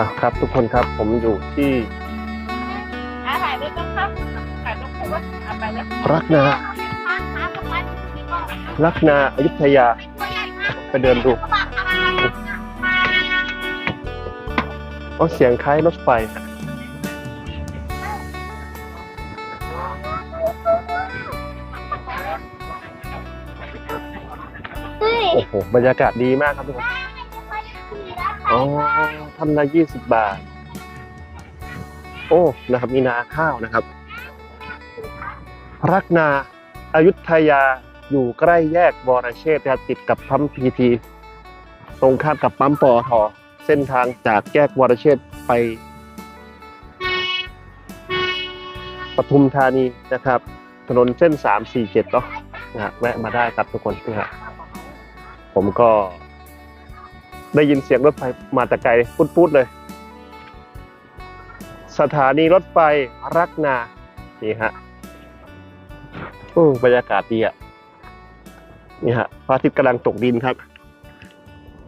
อะครับทุกคนครับผมอยู่ที่อะถ่ายด้วยต้องครับถ่ายต้องพูดว่าอะไปแล้วรักนารักนาอยุธยา ไปเดินดูก็เสียงคล้ายรถไฟโอ้โหบรรยากาศดีมากครับทุกคน อ๋อทำละยี่สิบบาท โอ้นะครับมีนาข้าวนะครับ รักนาอายุทยาอยู่ใกล้แยกวรเชษนะครับติดกับปั๊มพีทีตรงข้ามกับปั๊มปอทอเส้นทางจากแยกวรเชษไปปทุมธานีนะครับ ถนนเส้น 347เนาะนะฮะแวะมาได้ครับทุกคนนะฮะผมก็ ได้ยินเสียงรถไฟมาแต่ไกลปุ๊ดๆเลย สถานีรถไฟรักนา นี่ฮะอืมบรรยากาศดีอะ นี่ฮะพระอาทิตย์กำลังตกดินครับ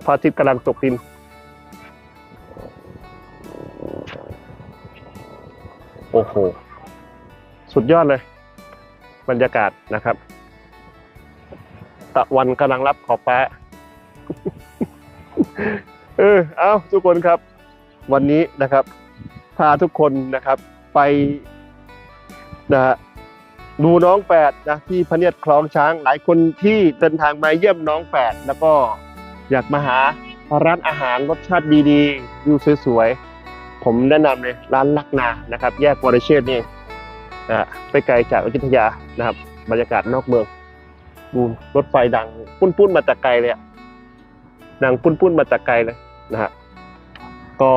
พระอาทิตย์กำลังตกดิน โอ้โห สุดยอดเลย บรรยากาศนะครับ ตะวันกำลังรับขอบฟ้า เออเอาทุกคนครับ วันนี้นะครับ พาทุกคนนะครับไปนะฮะดูน้องแปดนะที่พระเนียดคลองช้างหลายคนที่เดินทางมาเยี่ยมน้องแปดแล้วก็อยากมาหาร้านอาหารรสชาติดีๆวิวสวยๆ ผมแนะนำเลยร้านลักนานะครับ แยกวรเชษฐ์นี่นะฮะไปไกลจากอยุธยานะครับ บรรยากาศนอกเมืองดูรถไฟดังปุ้นๆมาแต่ไกลเลยอะ ดังปุ้นๆมาแต่ไกลเลยนะฮะก็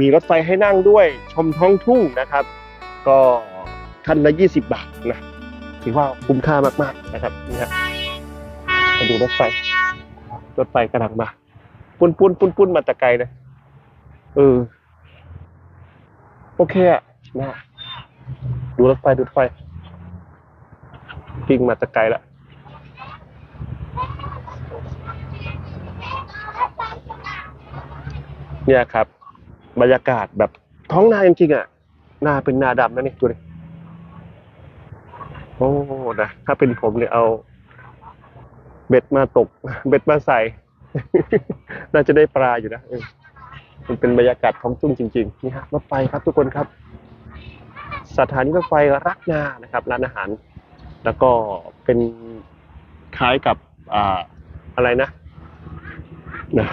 มีรถไฟให้นั่งด้วยชมท้องทุ่งนะครับ ก็คันละยี่สิบบาทนะถือว่าคุ้มค่ามากๆนะครับนี่ฮะมาดูรถไฟ รถไฟกำลังมา ปุ้นปุ้นปุ้นปุ้นมาแต่ไกลเลยเออโอเคอะนะดูรถไฟดูรถไฟปิ้งมาแต่ไกลแล้ว เนี่ยครับ บรรยากาศแบบท้องนาจริงๆอะนาเป็นนาดำนะนี่ดูดิโอ้นะถ้าเป็นผมเนี่ยเอา เบ็ดมาตก เบ็ดมาใส่ น่าจะได้ปลาอยู่นะมันเป็นบรรยากาศท้องทุ่งจริงๆนี่ฮะรถไฟครับทุกคนครับ สถานีรถไฟรักนานะครับร้านอาหาร แล้วก็เป็นคล้ายกับอ่าอะไรนะนะ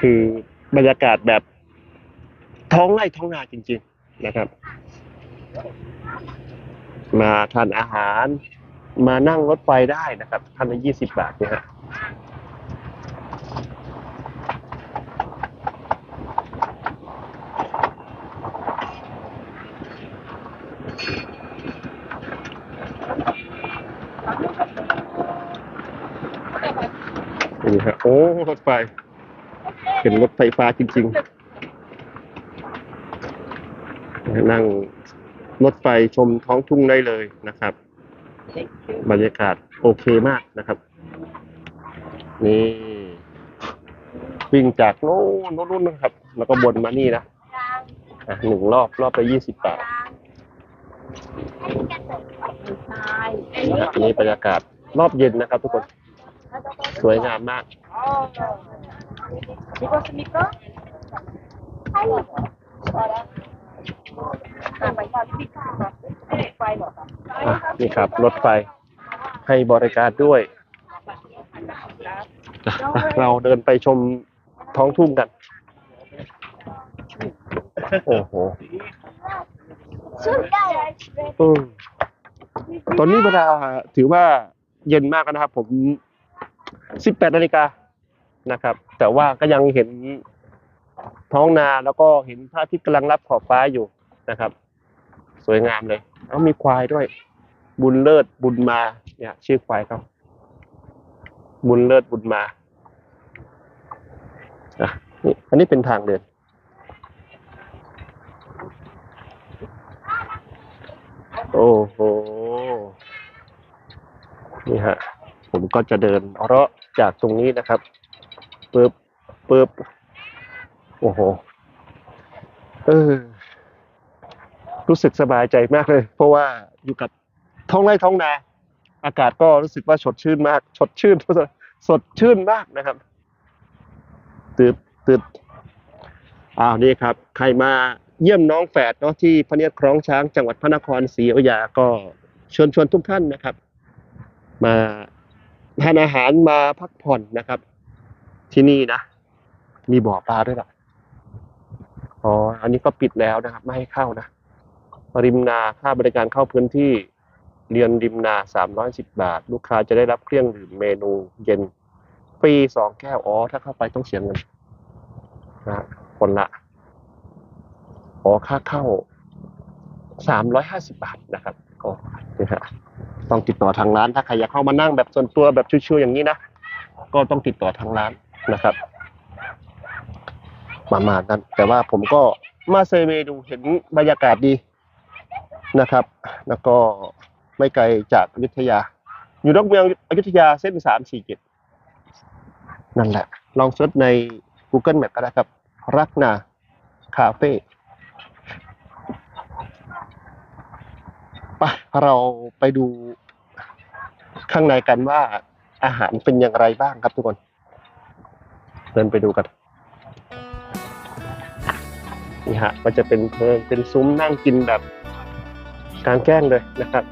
คือ บรรยากาศแบบท้องไร่ท้องนาจริง ๆนะครับ มาทานอาหารมานั่งรถไฟได้นะครับท่านละยี่สิบบาทเนี่ยฮะนี่ฮะโอ้รถไฟ เป็นรถไฟฟ้าจริง ๆ นั่งรถไฟชมท้องทุ่งได้เลยนะครับ บรรยากาศโอเคมากนะครับ นี่ วิ่งจากโน่นน่นโน่นนะครับ แล้วก็บนมานี่นะอะหนึ่งรอบรอบละยี่สิบบาทนี่บรรยากาศรอบเย็นนะครับทุกคน สวยงามมาก อ๋อนี่ก็สมิเกอร์ใช่พอแล้วอะไปตอนที่ข้าวไปหรอครับอะนี่ครับ รถไฟให้บริการด้วยอะเราเดินไปชมท้องทุ่งกัน โอ้โหอืมตอนนี้เวลาถือว่าเย็นมากแล้วนะครับผม 18นาฬิกา นะครับ แต่ว่าก็ยังเห็นท้องนาแล้วก็เห็นพระอาทิตย์กำลังรับขอบฟ้าอยู่นะครับ สวยงามเลยเอามีควายด้วย บุญเลิศบุญมาเนี่ยชื่อควายเขาบุญเลิศบุญมาอะนี่อันนี้เป็นทางเดินโอ้โห นี่ฮะ ผมก็จะเดินเลาะจากตรงนี้นะครับ ปึ๊บปึ๊บโอ้โหเออรู้สึกสบายใจมากเลย เพราะว่าอยู่กับท้องไร่ท้องนา อากาศก็รู้สึกว่าสดชื่นมากสดชื่นสดชื่นมากนะครับตืดตืดอ้าวนี่ครับ ใครมาเยี่ยมน้องแฝดเนาะที่พระเนียดคล้องช้างจังหวัดพระนครศรีอยุธยาก็เชิญชวนทุกท่านนะครับ มาทานอาหารมาพักผ่อนนะครับ ที่นี่นะ มีบ่อปลาด้วยล่ะ อ๋อ อันนี้ก็ปิดแล้วนะครับ ไม่ให้เข้านะ ริมนาค่าบริการเข้าพื้นที่เรียนริมนา310บบาท ลูกค้าจะได้รับเครื่องดื่มเมนูเย็นฟรีสองแก้ว อ๋อ ถ้าเข้าไปต้องเสียเงินนะคนละ อ๋อ ค่าเข้า350บาทนะครับก็นี่ฮะต้องติดต่อทางร้าน ถ้าใครอยากเข้ามานั่งแบบส่วนตัวแบบชิวๆอย่างนี้นะ ก็ต้องติดต่อทางร้าน นะครับประมาณนั้น แต่ว่าผมก็มาเซเวดูเห็นบรรยากาศดีนะครับ แล้วก็ไม่ไกลจากอยุธยา อยู่นอกเมืองอยุธยาเส้นสามสี่เจ็ดนั่นแหละ ลองเซิร์ชใน Google Map ก็ได้ครับ รักนาคาเฟ่ไปเราไปดูข้างในกันว่าอาหารเป็นอย่างไรบ้างครับทุกคน เดินไปดูกันนี่ฮะมันจะเป็นเพลิงเป็นซุ้มนั่งกินแบบกลางแจ้งเลยนะครับ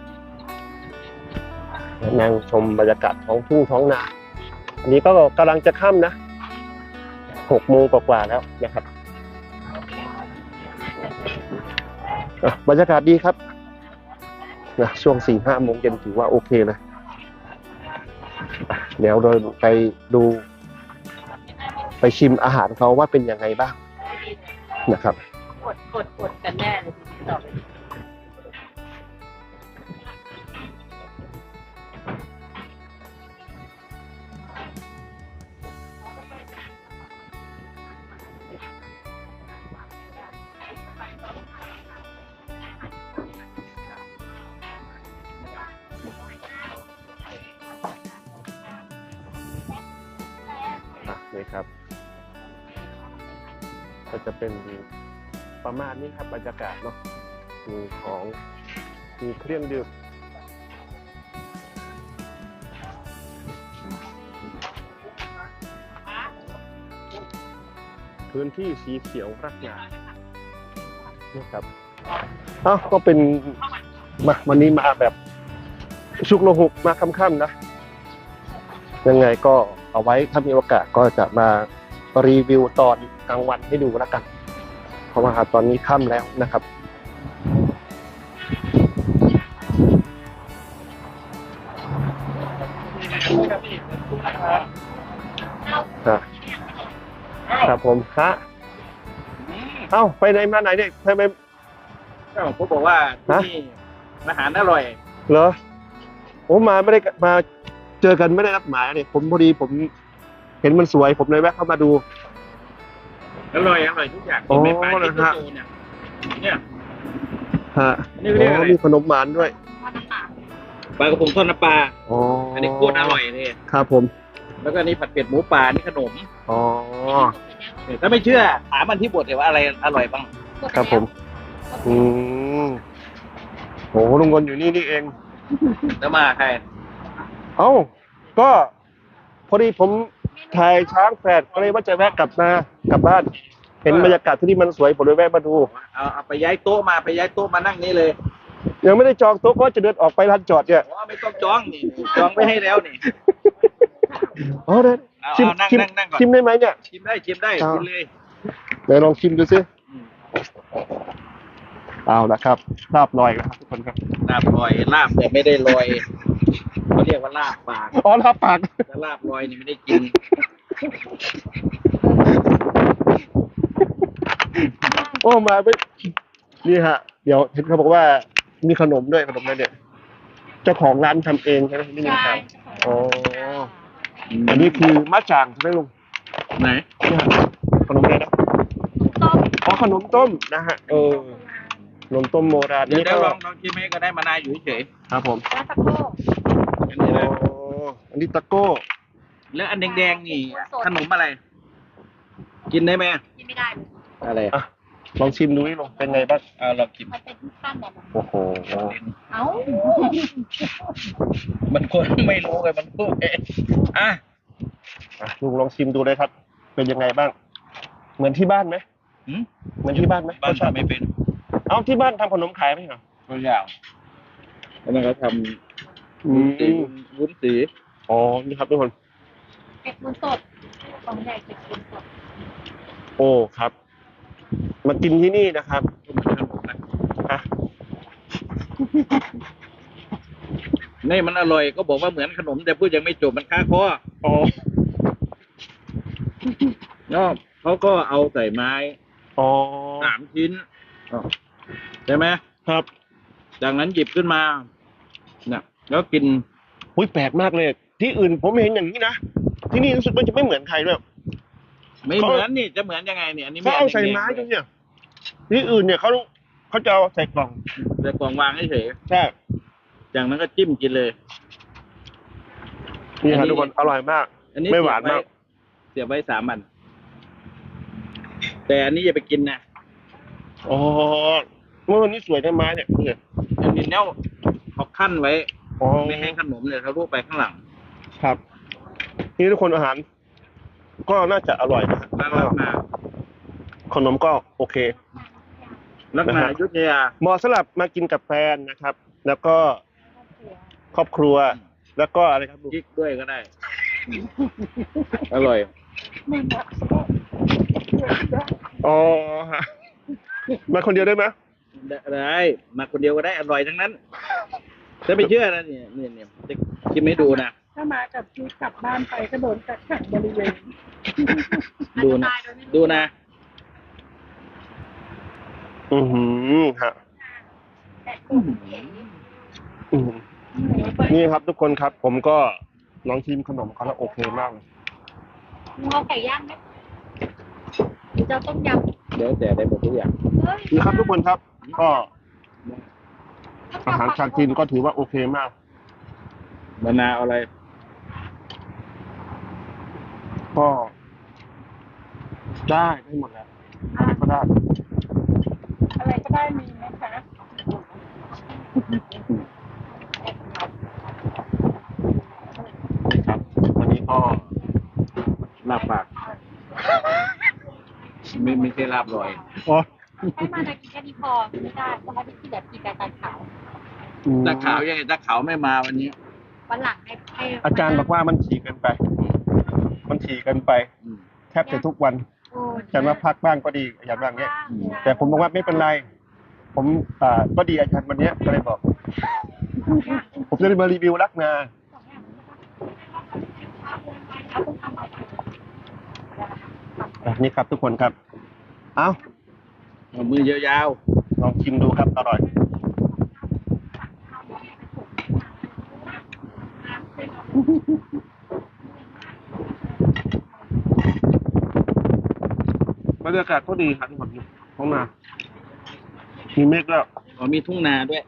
นั่งชมบรรยากาศท้องทุ่งท้องนาอันนี้ก็กำลังจะค่ำนะหกโมงกว่าแล้วนะครับบรรยากาศดีครับนะช่วงสี่ห้าโมงเย็นถือว่าโอเคเลยอะเดี๋ยวเดินไปดู ไปชิมอาหารเขาว่าเป็นยังไงบ้างนะครับกดกดกดกันแน่เลยต่อไปอะนี่ครับ ก็จะเป็นประมาณนี้ครับบรรยากาศเนาะมีของมีเครื่องดื่มพื้นที่สีเขียวรักงานนี่ครับเอ้าก็เป็นมาวันนี้มาแบบชุกโลหุกมาค่ำๆนะ ยังไงก็เอาไว้ถ้ามีโอกาสก็จะมา รีวิวตอนกลางวันให้ดูแล้วกัน เพราะว่าตอนนี้ค่ำแล้วนะครับครับ ครับผมฮะเอ้าไปไหนมาไหนเนี่ยทำไมก็ผมบอกว่าที่นี่อาหารอร่อย เหรอผมมาไม่ได้มาเจอกันไม่ได้รับหมายเนี่ยผมพอดีผม เห็นมันสวยผมเลยแวะเข้ามาดู อร่อยอร่อยทุกอย่างโอ้กินไม่ปลาเหรกิอนฮะโตเนี่ยเนี่ย ฮะนี่เรียกอะไรอ๋อมีขนมหวานด้วยปลากระพงทอดน้ำปลาอ๋ออัอันนี้โคตรอร่อยเลยครับผมแล้วก็อันนี่ผัดเผ็ดหมูปลานี่ขนมอ๋อถ้าไม่เชื่อถามมันที่บทเลยว่าอะไรอร่อยบ้างครับผม อืมโหลุงกลอยู่นี่นี่เอง แล้วมาใครเอ้า ก็ พอดีผม ถ่ายช้างแฝดก็เลยว่าจะแวะกลับมากลับบ้าน เห็นบรรยากาศที่นี่มันสวยผมเลยแวะมาดู เอาเอาไปย้ายโต๊ะมาไปย้ายโต๊ะมานั่งนี่เลยยังไม่ได้จองโต๊ะก็จะเดินออกไปลานจอดเนี่ยอ๋อไม่ต้องจองนี่จองไปให้แล้วนี่อ๋อเดินเอาชิมเอานั่งชิมนั่งนั่งก่อนชิมได้ไหมเนี่ย ชิมได้ชิมได้เอาชิมเลยเดี๋ยวลองชิมดูซิอืมเอาละครับลาบลอยครับทุกคนครับลาบลอยลาบแต่ไม่ได้ลอย เขาเรียกว่าลาบปากอ๋อลาบปากแต่ลาบลอยนี่ไม่ได้กินโอ้มาไปนี่ฮะ เดี๋ยวเห็นเขาบอกว่ามีขนมด้วยขนมอะไรเนี่ยเจ้าของร้านทำเองใช่ไหมไม่ได้ครับอ๋ออันนี้คือมะจางใช่ไหมลุงไหนเนี่ยขนมอะไรนะต้มอ๋อขนมต้มนะฮะเออขนมต้มโบราณเดี๋ยวนี่เดี๋ยวก็ลองลองชิมให้ก็ได้มานาวอยู่เฉยครับผม แล้วตะโก้ๆอั นอ๋นี้นะออันนี้ตะโก้ แล้วอันแดงๆนี่ ขนมอะไร กินได้ไหมกินไม่ได้อะไรอะลองชิมดูนี่ลงเป็นไงบ้างเอาเรากินมันเป็นที่ขั้นแบบนั้นโอ้โหเอ้ามันคนไม่รู้ไงมันพูดเองอะอะลุงลองชิมดูเลยครับ เป็นยังไงบ้าง เหมือนที่บ้านไหมหืมเหมือนที่บ้านไหมบ้านรสชาติทำไม่เป็น เอ้าที่บ้านทำขนมขายไหมเหรอตัวอย่างแล้วมันก็ท อืำสีมวุ้นสีอ๋อนี่ครับทุกคน เป็ดมุนสดของใหญ่เป็ดมุนสดโอ้ครับ มากินที่นี่นะครับก็เหมือนขนมนะอะนี่มันอร่อยก็บอกว่าเหมือนขนม แต่พูดยังไม่จบมันค้าคออ๋อแล้วเขาก็เอาใส่ไม้อ๋อสามชิ้นอ้าวใช่ไหมครับ จากนั้นหยิบขึ้นมาเนี่ย แล้วกินอุ้ยแปลกมากเลย ที่อื่นผมไม่เห็นอย่างนี้นะ ที่นี่รู้สึกว่าจะไม่เหมือนใครด้วยไม่เขาเหมือนนี่จะเหมือนยังไงเนี่ยอันนี้เขาเอาใส่ไม้ด้วยเนี่ยที่อื่นเนี่ยเขาเขาจะเอาใส่กล่องใส่กล่องวางเฉยใช่ๆจากนั้นก็จิ้มกินเลยนี่คอัรับนนี้ทุกคนอร่อยมาก อันนี้ไม่หวานมาก เสียบไว้สามอัน แต่อันนี้อย่าไปกินนะอ๋อเมื่อวันนี้สวยได้ไม้เนี่ยเนี่ยอันนี้เนี่ยเขาขั้นไว้ อ๋อไม่ให้ขนมเนี่ยทะลุไปข้างหลังครับ นี่ทุกคนอาหาร ก็น่าจะอร่อยนะแล้วลักนาขนมก็โอเค ลักนาอยุทธยาเหมาะสำหรับมากินกับแฟนนะครับ แล้วก็ครอบครัว แล้วก็อะไรครับลูกจิกด้วยก็ได้ อร่อยอ๋อฮะมาคนเดียวได้ไหมได้มาคนเดียวก็ได้อร่อยทั้งนั้น ถ้าไม่เชื่อนะเนี่ยเนี่ยเนี่ยจะชิมให้ดูนะถ้ามากับชีวิตกลับบ้านไปก็โดนกักขังบริเวณดูนะดูนะ อือหือฮะอือหือนี่ครับทุกคนครับ ผมก็ลองชิมขนมเขาแล้วโอเคมากเลยมึงเอาไก่ย่างไหมหรือจะเอาต้มยำเดี๋ยวแต่ได้หมดทุกอย่างเฮ้ยนี่ครับทุกคนครับ ก็ อาหารชาจีนก็ถือว่าโอเคมากมะนาวอะไร ก็ ได้ได้หมดแล้วอะไรก็ได้ อะไรก็ได้มีนะคะนี่ครับ วันนี้ก็ลาบปาก ไม่ไม่ใช่ลาบลอย อ๋อ ให้มานากินแค่นี้พอไม่ได้เพราะเขาไปกินแบบกินแต่ตาขาวตาขาวยังไงตาขาวไม่มาวันนี้วันหลังให้ให้อาจารย์บอกว่ามันฉี่เกินไป มันฉี่เกินไปอืมแทบจะทุกวันโอ้อาจารย์ว่าพักบ้างก็ดีอาจารย์ว่าอย่างเงี้ยอืมแต่ผมบอกว่าไม่เป็นไร ผมอ่าก็ดีอาจารย์วันเนี้ยก็เลยบอก ผมจะได้มารีวิวรักนาอะนี่ครับทุกคนครับ เอ้าเอา มือยาวลองชิมดูครับอร่อย บรรยากาศก็ดีครับทุกคนท้องนามีเมฆแล้วๆอ๋อมีทุ่งนาด้วย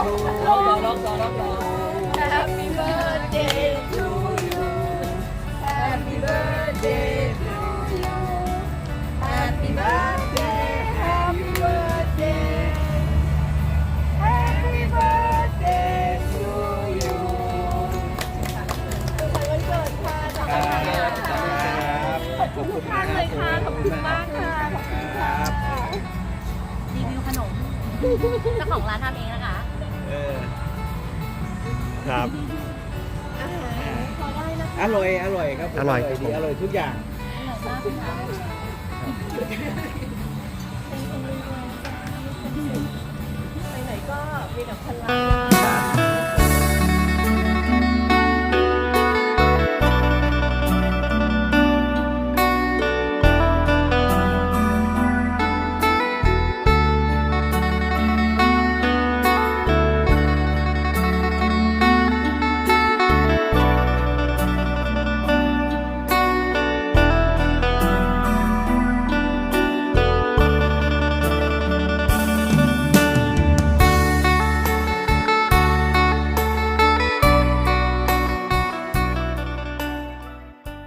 ร้องร้องร้องร้องร้อง Happy birthday to you Happy birthday to you Happy birthday Happy birthday Happy birthday to you วันเกิดค่ะขอบคุณทุกท่านเลยค่ะขอบคุณมากค่ะขอบคุณค่ะรีวิวขนมเจ้าของร้านทำเองนะคะเออ ครับพอได้นะคะอร่อย อร่อยครับผมอร่อยครับผมดีอร่อยทุกอย่างไหนๆก็มีแต่พลัง